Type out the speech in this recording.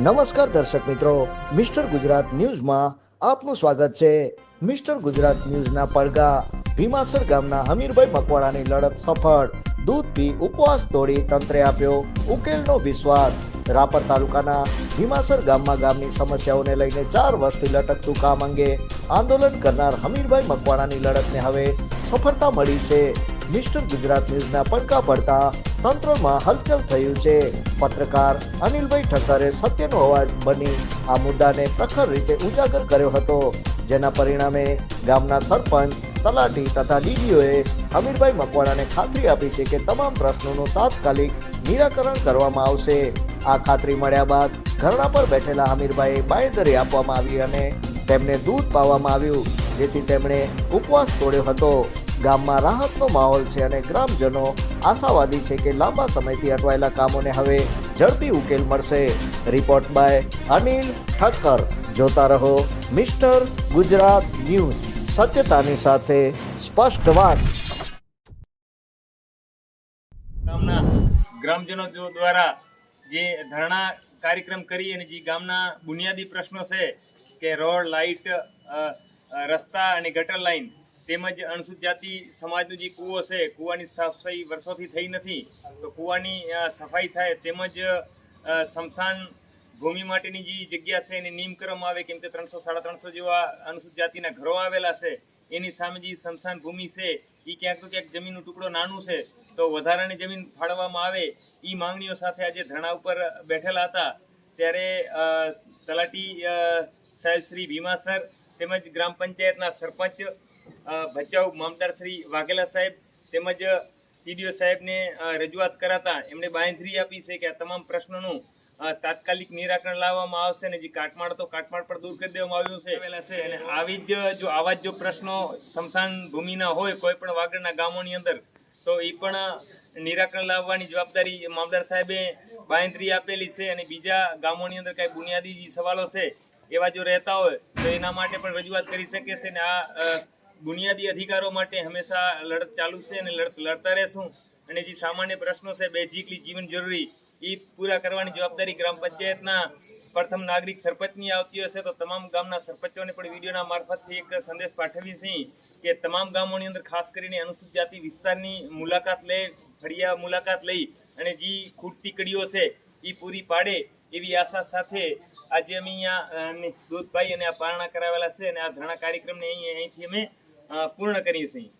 નમસ્કાર દર્શક મિત્રો, મિસ્ટર ગુજરાત ન્યૂઝમાં આપનું સ્વાગત છે. મિસ્ટર ગુજરાત ન્યૂઝના પડઘા, ભીમાસર ગામના હમીરભાઈ મકવાણાની લડત સફળ. દૂધ પી ઉપવાસ તોડી તંત્રે આપ્યો ઉકેલનો વિશ્વાસ. રાપર તાલુકાના ભીમાસર ગામમાં ગામની સમસ્યાઓને લઈને ચાર વર્ષથી લટકતું કામ અંગે આંદોલન કરનાર હમીરભાઈ મકવાણાની લડતને હવે સફળતા મળી છે. મિસ્ટર ગુજરાત ન્યૂઝના પડકા પડતા તંત્રમાં હલચલ થયું છે. પત્રકાર અનિલભાઈ ઠક્કરે સત્યનો અવાજ બની આ મુદ્દાને પ્રખર રીતે ઉજાગર કર્યો હતો, જેના પરિણામે ગામના સરપંચ, તલાટી તથા ડીડીઓએ અમીરભાઈ મકવાણાને ખાતરી આપી છે કે તમામ પ્રશ્નોનું તાત્કાલિક નિરાકરણ કરવામાં આવશે. આ ખાતરી મળ્યા બાદ ધરણા પર બેઠેલા અમીરભાઈએ બાંયધરી આપવામાં આવી અને તેમને દૂધ પાવામાં આવ્યું, જેથી તેમણે ઉપવાસ તોડ્યો હતો. ગામમાં રાહતનો માહોલ છે અને ગ્રામજનો આશાવાદી છે કે લાંબા સમયથી અટવાયેલા કામોને હવે ઝડપી ઉકેલ મળશે. Report by Anil Thakkar. જોતા રહો મિસ્ટર ગુજરાત ન્યૂઝ. સત્યતાની સાથે સ્પષ્ટ વાત. ગ્રામજનો દ્વારા જે ધરણા કાર્યક્રમ કરી અને જે ગામના બુનિયાદી પ્રશ્નો છે કે રોડ, લાઇટ રસ્તા અને ગટર લાઇન તેમજ અનુસૂચિત જાતિ સમાજનો જે કૂવો છે, કૂવાની સાફ સફાઈ વર્ષોથી થઈ નથી, તો કૂવાની સફાઈ થાય તેમજ સમસાન ભૂમિ માટેની જે જગ્યા છે એને નિયમ કરવામાં આવે, કેમ કે ત્રણસો, સાડા ત્રણસો જેવા અનુસૂચિત જાતિના ઘરો આવેલા છે, એની સામે જે સમસાન ભૂમિ છે એ ક્યાંક તો ક્યાંક જમીનનો ટુકડો નાનું છે, તો વધારાની જમીન ફાળવવામાં આવે એ માંગણીઓ સાથે આજે ધરણા ઉપર બેઠેલા હતા, ત્યારે તલાટી સાહેબ શ્રી ભીમાસર તેમજ ગ્રામ પંચાયતના સરપંચ ભચાઉ મામદાર શ્રી વાઘેલા સાહેબ તેમજ ટીડીઓ સાહેબને રજૂઆત કરાતા એમણે બાંધરી આપી છે કે આ તમામ પ્રશ્નોનું તાત્કાલિક નિરાકરણ લાવવામાં આવશે અને જે કાટમાળ તો કાટમાળ પર દૂર કરી દેવામાં આવ્યું છે. આવેલા છે. અને આવી જ જો આવા જ જો પ્રશ્નો સ્મશાન ભૂમિના હોય કોઈ પણ વાગડના ગામોની અંદર તો એ પણ નિરાકરણ લાવવાની જવાબદારી મામદાર સાહેબે બાંધરી આપેલી છે અને બીજા ગામોની અંદર કાંઈ બુનિયાદી જે સવાલો છે એવા જો રહેતા હોય તો એના માટે પણ રજૂઆત કરી શકે છે અને આ બુનિયાદી અધિકારો માટે હંમેશા લડત ચાલુ છે અને લડત લડતા રહેશું. અને જે સામાન્ય પ્રશ્નો છે બેઝિકલી જીવન જરૂરી એ પૂરા કરવાની જવાબદારી ગ્રામ પંચાયતના પ્રથમ નાગરિક સરપંચની આવતી હશે. તો તમામ ગામના સરપંચોને પણ વિડીયોના મારફતથી એક સંદેશ પાઠવી છે કે તમામ ગામોની અંદર ખાસ કરીને અનુસૂચિત જાતિ વિસ્તારની મુલાકાત લે, ફળિયા મુલાકાત લઈ અને જે ખૂટતી કડીઓ છે એ પૂરી પાડે એવી આશા સાથે આજે અમે અહીંયા દૂધભાઈ અને આ પારણા કરાવેલા છે અને આ ધરણા કાર્યક્રમને અહીં, અહીંથી અમે પૂર્ણ કરીએ છીએ.